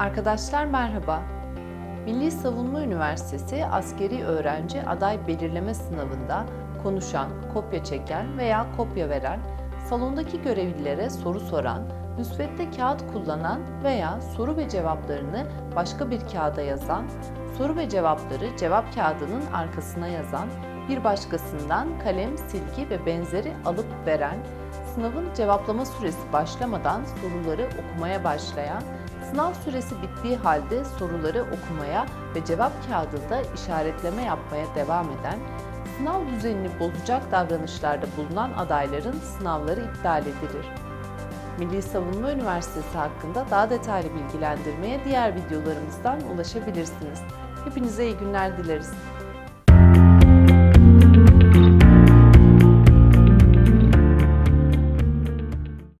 Arkadaşlar merhaba. Milli Savunma Üniversitesi askeri öğrenci aday belirleme sınavında konuşan, kopya çeken veya kopya veren, salondaki görevlilere soru soran, müsvedde kağıt kullanan veya soru ve cevaplarını başka bir kağıda yazan, soru ve cevapları cevap kağıdının arkasına yazan, bir başkasından kalem, silgi ve benzeri alıp veren, sınavın cevaplama süresi başlamadan soruları okumaya başlayan, sınav süresi bittiği halde soruları okumaya ve cevap kağıdında işaretleme yapmaya devam eden, sınav düzenini bozacak davranışlarda bulunan adayların sınavları iptal edilir. Milli Savunma Üniversitesi hakkında daha detaylı bilgilendirmeye diğer videolarımızdan ulaşabilirsiniz. Hepinize iyi günler dileriz.